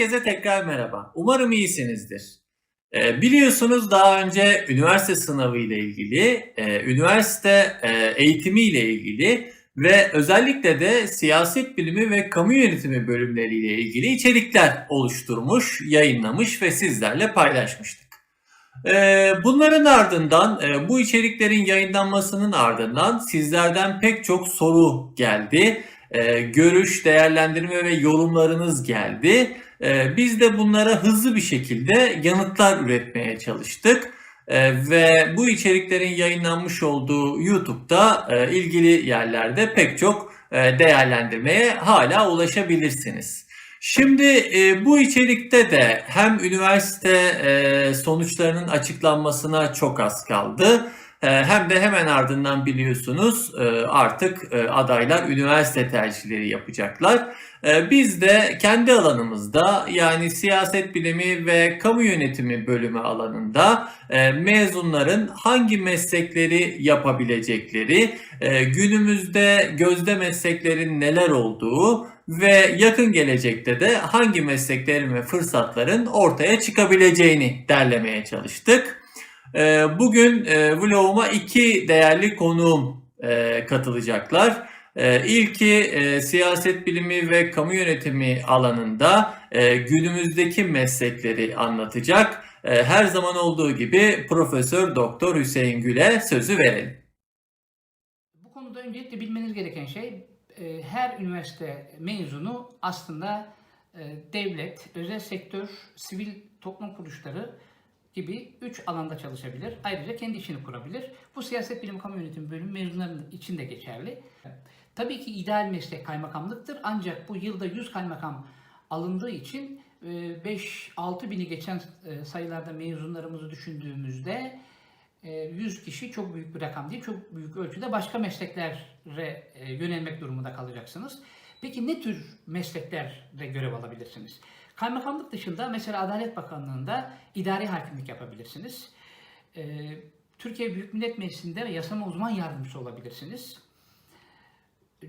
Herkese tekrar merhaba. Umarım iyisinizdir. Ee, biliyorsunuz daha önce üniversite sınavı ile ilgili, e, üniversite e, eğitimi ile ilgili ve özellikle de siyaset bilimi ve kamu yönetimi bölümleriyle ilgili içerikler oluşturmuş, yayınlamış ve sizlerle paylaşmıştık. Ee, bunların ardından, e, bu içeriklerin yayınlanmasının ardından sizlerden pek çok soru geldi. Ee, görüş, değerlendirme ve yorumlarınız geldi. Ee, biz de bunlara hızlı bir şekilde yanıtlar üretmeye çalıştık. Ee, ve bu içeriklerin yayınlanmış olduğu YouTube'da e, ilgili yerlerde pek çok e, değerlendirmeye hala ulaşabilirsiniz. Şimdi e, bu içerikte de hem üniversite e, sonuçlarının açıklanmasına çok az kaldı. e, Hem de hemen ardından biliyorsunuz e, artık e, adaylar üniversite tercihleri yapacaklar. E, Biz de kendi alanımızda yani siyaset bilimi ve kamu yönetimi bölümü alanında e, mezunların hangi meslekleri yapabilecekleri, e, günümüzde gözde mesleklerin neler olduğu ve yakın gelecekte de hangi mesleklerin ve fırsatların ortaya çıkabileceğini derlemeye çalıştık. E, Bugün vloguma iki değerli konuğum katılacaklar. E, İlki siyaset bilimi ve kamu yönetimi alanında e, günümüzdeki meslekleri anlatacak. E, Her zaman olduğu gibi Profesör Doktor Hüseyin Gül'e sözü verelim. Bu konuda öncelikle bilmeniz gereken şey e, her üniversite mezunu aslında devlet, özel sektör, sivil toplum kuruluşları gibi üç alanda çalışabilir. Ayrıca kendi işini kurabilir. Bu siyaset bilimi kamu yönetimi bölümü mezunlarının için de geçerli. Tabii ki ideal meslek kaymakamlıktır ancak bu yılda 100 kaymakam alındığı için 5-6 bini geçen e, sayılarda mezunlarımızı düşündüğümüzde e, 100 kişi çok büyük bir rakam değil, çok büyük ölçüde başka mesleklere e, yönelmek durumunda kalacaksınız. Peki ne tür mesleklerde görev alabilirsiniz? Kaymakamlık dışında mesela Adalet Bakanlığı'nda idari hakimlik yapabilirsiniz. E, Türkiye Büyük Millet Meclisi'nde yasama uzman yardımcısı olabilirsiniz.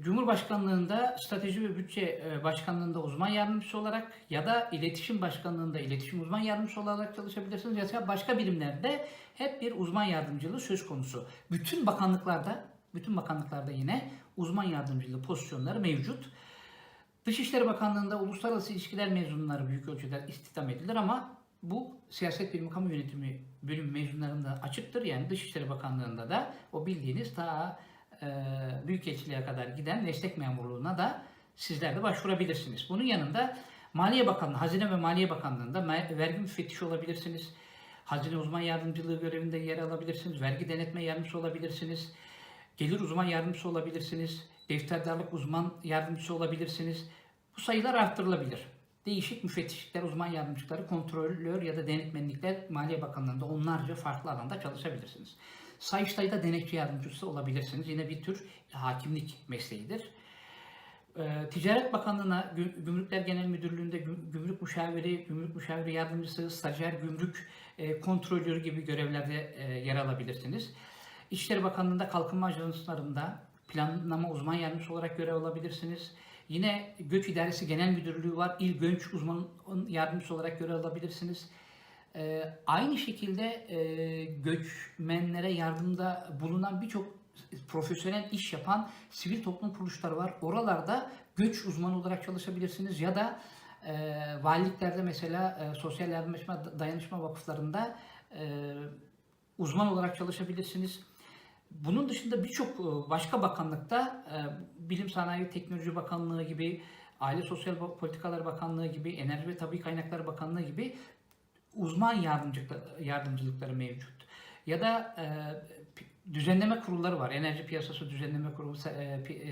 Cumhurbaşkanlığında strateji ve bütçe e, başkanlığında uzman yardımcısı olarak ya da iletişim başkanlığında iletişim uzman yardımcısı olarak çalışabilirsiniz ya da başka birimlerde hep bir uzman yardımcılığı söz konusu. Bütün bakanlıklarda, bütün bakanlıklarda yine uzman yardımcılığı pozisyonları mevcut. Dışişleri Bakanlığı'nda uluslararası ilişkiler mezunları büyük ölçüde istihdam edilir ama bu siyaset bilimi kamu yönetimi bölüm mezunlarında açıktır. Yani Dışişleri Bakanlığı'nda da o bildiğiniz ta e, Büyükelçiliğe kadar giden meslek memurluğuna da sizler de başvurabilirsiniz. Bunun yanında Maliye Bakanlığı, Hazine ve Maliye Bakanlığı'nda vergi müfettişi olabilirsiniz. Hazine uzman yardımcılığı görevinde yer alabilirsiniz. Vergi denetme yardımcısı olabilirsiniz. Gelir uzman yardımcısı olabilirsiniz. Defterdarlık uzman yardımcısı olabilirsiniz. Bu sayılar arttırılabilir. Değişik müfettişlikler, uzman yardımcılıkları, kontrolör ya da denetmenlikler Maliye Bakanlığı'nda onlarca farklı alanda çalışabilirsiniz. Sayıştay'da denetçi yardımcısı olabilirsiniz. Yine bir tür hakimlik mesleğidir. Ee, Ticaret Bakanlığı'na, Gü- Gümrükler Genel Müdürlüğü'nde gü- gümrük müşaviri, gümrük müşaviri yardımcısı, stajyer gümrük e, kontrolörü gibi görevlerde e, yer alabilirsiniz. İçişleri Bakanlığı'nda kalkınma ajanslarında planlama uzman yardımcısı olarak görev alabilirsiniz. Yine Göç İdaresi Genel Müdürlüğü var. İl Göç uzman yardımcısı olarak görev alabilirsiniz. Ee, aynı şekilde e, göçmenlere yardımda bulunan birçok profesyonel iş yapan sivil toplum kuruluşları var. Oralarda göç uzmanı olarak çalışabilirsiniz ya da e, valiliklerde mesela e, sosyal yardımlaşma dayanışma vakıflarında e, uzman olarak çalışabilirsiniz. Bunun dışında birçok e, başka bakanlıkta e, Bilim Sanayi Teknoloji Bakanlığı gibi, Aile Sosyal Politikalar Bakanlığı gibi, Enerji ve Tabi Kaynaklar Bakanlığı gibi uzman yardımcılıkları, yardımcılıkları mevcut. Ya da e, düzenleme kurulları var. Enerji Piyasası Düzenleme Kurulu,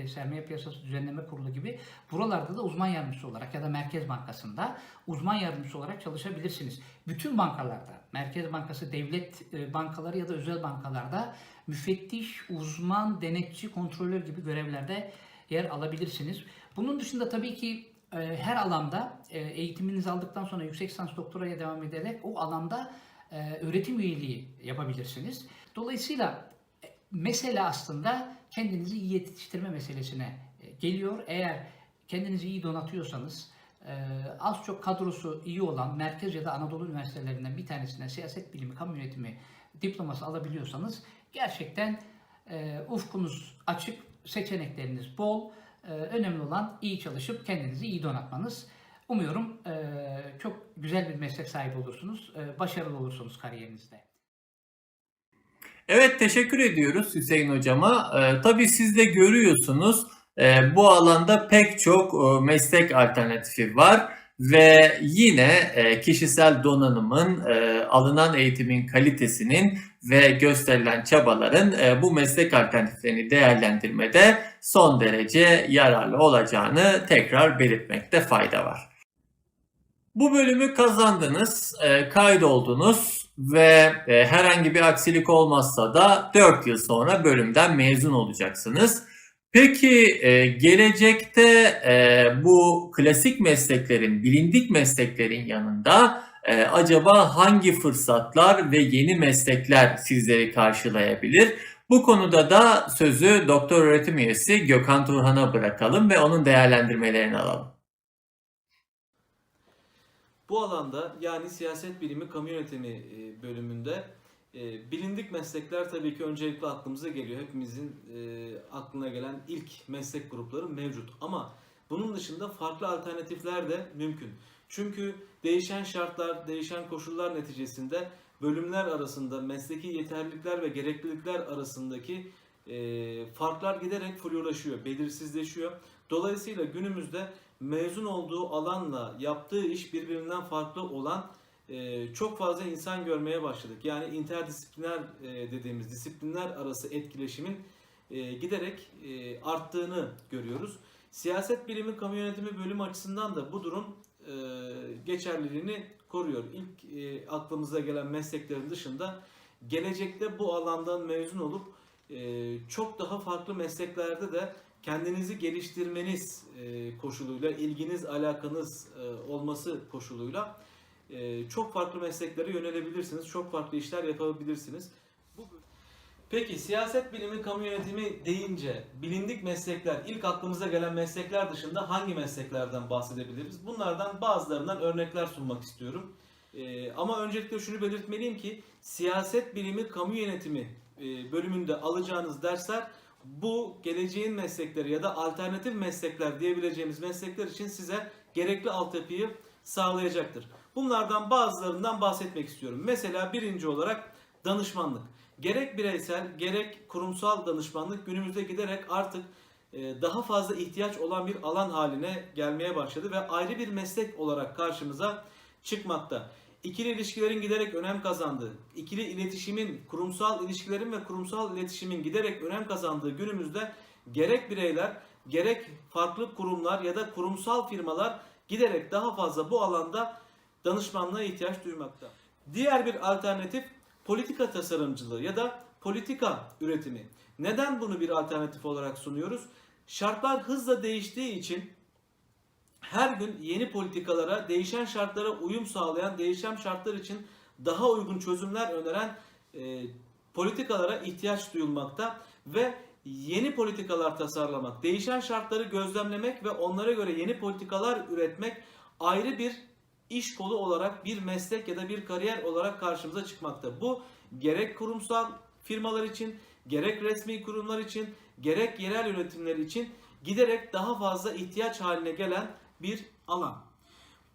Sermaye Piyasası Düzenleme Kurulu gibi. Buralarda da uzman yardımcısı olarak ya da Merkez Bankası'nda uzman yardımcısı olarak çalışabilirsiniz. Bütün bankalarda, Merkez Bankası, devlet bankaları ya da özel bankalarda müfettiş, uzman, denetçi, kontrolör gibi görevlerde yer alabilirsiniz. Bunun dışında tabii ki e, her alanda e, eğitiminizi aldıktan sonra yüksek lisans doktoraya devam ederek o alanda e, öğretim üyeliği yapabilirsiniz. Dolayısıyla e, mesele aslında kendinizi iyi yetiştirme meselesine e, geliyor. Eğer kendinizi iyi donatıyorsanız, e, az çok kadrosu iyi olan merkez ya da Anadolu üniversitelerinden bir tanesine siyaset bilimi, kamu yönetimi diploması alabiliyorsanız gerçekten e, ufkunuz açık, seçenekleriniz bol. E, önemli olan iyi çalışıp kendinizi iyi donatmanız. Umuyorum e, çok güzel bir meslek sahibi olursunuz, e, başarılı olursunuz kariyerinizde. Evet teşekkür ediyoruz Hüseyin hocama. Ee, tabii siz de görüyorsunuz e, bu alanda pek çok e, meslek alternatifi var ve yine e, kişisel donanımın, e, alınan eğitimin kalitesinin ve gösterilen çabaların e, bu meslek alternatiflerini değerlendirmede son derece yararlı olacağını tekrar belirtmekte fayda var. Bu bölümü kazandınız, kaydoldunuz ve herhangi bir aksilik olmazsa da 4 yıl sonra bölümden mezun olacaksınız. Peki e, gelecekte e, bu klasik mesleklerin, bilindik mesleklerin yanında e, acaba hangi fırsatlar ve yeni meslekler sizleri karşılayabilir? Bu konuda da sözü doktor öğretim üyesi Gökhan Turhan'a bırakalım ve onun değerlendirmelerini alalım. Bu alanda yani siyaset bilimi kamu yönetimi bölümünde e, bilindik meslekler tabii ki öncelikle aklımıza geliyor. Hepimizin e, aklına gelen ilk meslek grupları mevcut. Ama bunun dışında farklı alternatifler de mümkün. Çünkü değişen şartlar, değişen koşullar neticesinde bölümler arasında mesleki yeterlilikler ve gereklilikler arasındaki e, farklar giderek flulaşıyor, belirsizleşiyor. Dolayısıyla günümüzde mezun olduğu alanla yaptığı iş birbirinden farklı olan çok fazla insan görmeye başladık. Yani interdisipliner e, dediğimiz disiplinler arası etkileşimin e, giderek e, arttığını görüyoruz. Siyaset bilimi kamu yönetimi bölümü açısından da bu durum e, geçerliliğini koruyor. İlk e, aklımıza gelen mesleklerin dışında gelecekte bu alandan mezun olup e, çok daha farklı mesleklerde de kendinizi geliştirmeniz e, koşuluyla, ilginiz, alakanız e, olması koşuluyla e, çok farklı mesleklere yönelebilirsiniz. Çok farklı işler yapabilirsiniz. Peki siyaset bilimi, kamu yönetimi deyince bilindik meslekler, ilk aklımıza gelen meslekler dışında hangi mesleklerden bahsedebiliriz? Bunlardan bazılarından örnekler sunmak istiyorum. E, ama öncelikle şunu belirtmeliyim ki siyaset bilimi, kamu yönetimi e, bölümünde alacağınız dersler bu geleceğin meslekleri ya da alternatif meslekler diyebileceğimiz meslekler için size gerekli altyapıyı sağlayacaktır. Bunlardan bazılarından bahsetmek istiyorum. Mesela birinci olarak danışmanlık. Gerek bireysel gerek kurumsal danışmanlık günümüzde giderek artık e, daha fazla ihtiyaç olan bir alan haline gelmeye başladı ve ayrı bir meslek olarak karşımıza çıkmakta. İkili ilişkilerin giderek önem kazandığı, ikili iletişimin, kurumsal ilişkilerin ve kurumsal iletişimin giderek önem kazandığı günümüzde gerek bireyler, gerek farklı kurumlar ya da kurumsal firmalar giderek daha fazla bu alanda danışmanlığa ihtiyaç duymakta. Diğer bir alternatif politika tasarımcılığı ya da politika üretimi. Neden bunu bir alternatif olarak sunuyoruz? Şartlar hızla değiştiği için her gün yeni politikalara, değişen şartlara uyum sağlayan, değişen şartlar için daha uygun çözümler öneren e, politikalara ihtiyaç duyulmakta ve yeni politikalar tasarlamak, değişen şartları gözlemlemek ve onlara göre yeni politikalar üretmek ayrı bir iş kolu olarak bir meslek ya da bir kariyer olarak karşımıza çıkmakta. Bu gerek kurumsal firmalar için, gerek resmi kurumlar için, gerek yerel yönetimler için giderek daha fazla ihtiyaç haline gelen bir alan.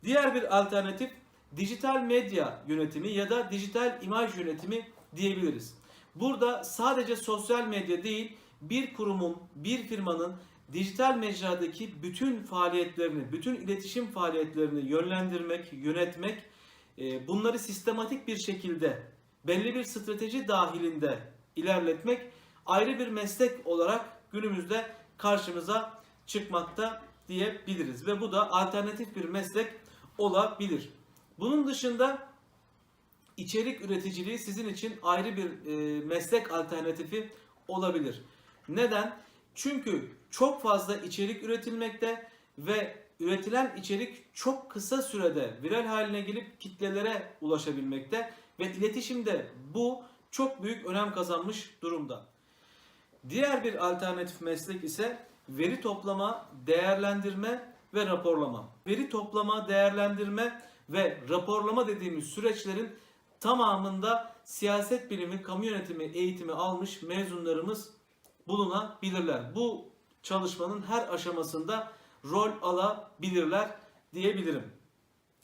Diğer bir alternatif dijital medya yönetimi ya da dijital imaj yönetimi diyebiliriz. Burada sadece sosyal medya değil, bir kurumun, bir firmanın dijital mecradaki bütün faaliyetlerini, bütün iletişim faaliyetlerini yönlendirmek, yönetmek, e, bunları sistematik bir şekilde belli bir strateji dahilinde ilerletmek ayrı bir meslek olarak günümüzde karşımıza çıkmakta diyebiliriz ve bu da alternatif bir meslek olabilir. Bunun dışında içerik üreticiliği sizin için ayrı bir e, meslek alternatifi olabilir. Neden? Çünkü çok fazla içerik üretilmekte ve üretilen içerik çok kısa sürede viral haline gelip kitlelere ulaşabilmekte ve iletişimde bu çok büyük önem kazanmış durumda. Diğer bir alternatif meslek ise veri toplama, değerlendirme ve raporlama. Veri toplama, değerlendirme ve raporlama dediğimiz süreçlerin tamamında siyaset bilimi, kamu yönetimi eğitimi almış mezunlarımız bulunabilirler. Bu çalışmanın her aşamasında rol alabilirler diyebilirim.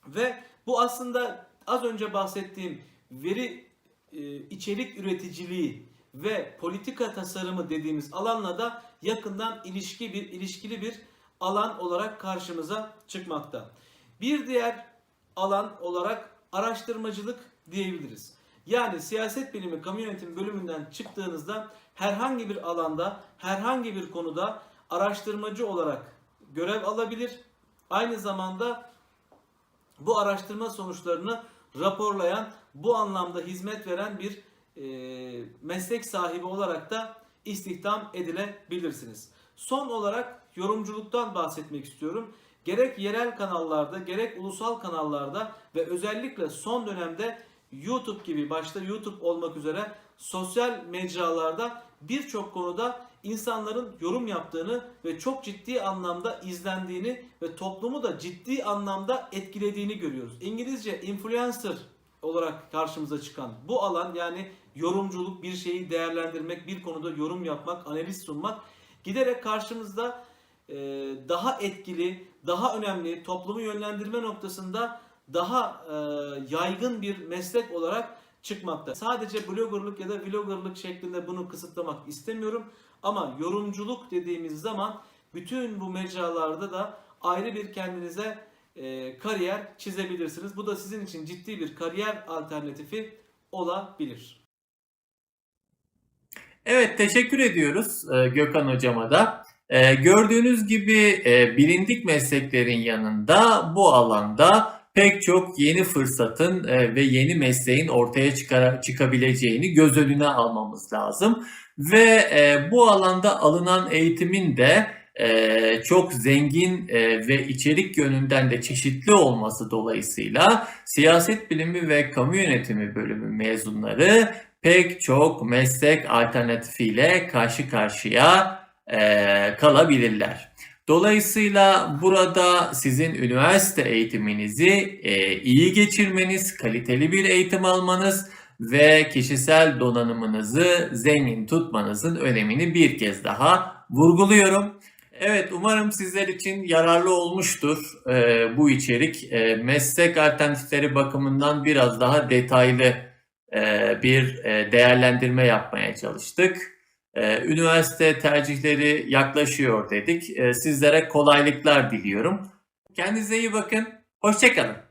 Ve bu aslında az önce bahsettiğim veri e, içerik üreticiliği ve politika tasarımı dediğimiz alanla da yakından ilişki bir ilişkili bir alan olarak karşımıza çıkmakta. Bir diğer alan olarak araştırmacılık diyebiliriz. Yani siyaset bilimi kamu yönetimi bölümünden çıktığınızda herhangi bir alanda, herhangi bir konuda araştırmacı olarak görev alabilir. Aynı zamanda bu araştırma sonuçlarını raporlayan, bu anlamda hizmet veren bir e, meslek sahibi olarak da istihdam edilebilirsiniz. Son olarak yorumculuktan bahsetmek istiyorum. Gerek yerel kanallarda, gerek ulusal kanallarda ve özellikle son dönemde YouTube gibi başta YouTube olmak üzere sosyal mecralarda birçok konuda insanların yorum yaptığını ve çok ciddi anlamda izlendiğini ve toplumu da ciddi anlamda etkilediğini görüyoruz. İngilizce influencer olarak karşımıza çıkan bu alan yani yorumculuk, bir şeyi değerlendirmek, bir konuda yorum yapmak, analiz sunmak giderek karşımızda daha etkili, daha önemli, toplumu yönlendirme noktasında daha e, yaygın bir meslek olarak çıkmakta. Sadece bloggerlık ya da vloggerlık şeklinde bunu kısıtlamak istemiyorum. Ama yorumculuk dediğimiz zaman bütün bu mecralarda da ayrı bir kendinize e, kariyer çizebilirsiniz. Bu da sizin için ciddi bir kariyer alternatifi olabilir. Evet teşekkür ediyoruz e, Gökhan hocama da. E, gördüğünüz gibi e, bilindik mesleklerin yanında bu alanda pek çok yeni fırsatın e, ve yeni mesleğin ortaya çıkabileceğini göz önüne almamız lazım. Ve e, bu alanda alınan eğitimin de e, çok zengin ve içerik yönünden de çeşitli olması dolayısıyla siyaset bilimi ve kamu yönetimi bölümü mezunları pek çok meslek alternatifiyle karşı karşıya kalabilirler. Dolayısıyla burada sizin üniversite eğitiminizi e, iyi geçirmeniz, kaliteli bir eğitim almanız ve kişisel donanımınızı zengin tutmanızın önemini bir kez daha vurguluyorum. Evet, umarım sizler için yararlı olmuştur e, bu içerik. E, meslek alternatifleri bakımından biraz daha detaylı e, bir e, değerlendirme yapmaya çalıştık. E, Üniversite tercihleri yaklaşıyor dedik. E, Sizlere kolaylıklar diliyorum. Kendinize iyi bakın. Hoşçakalın.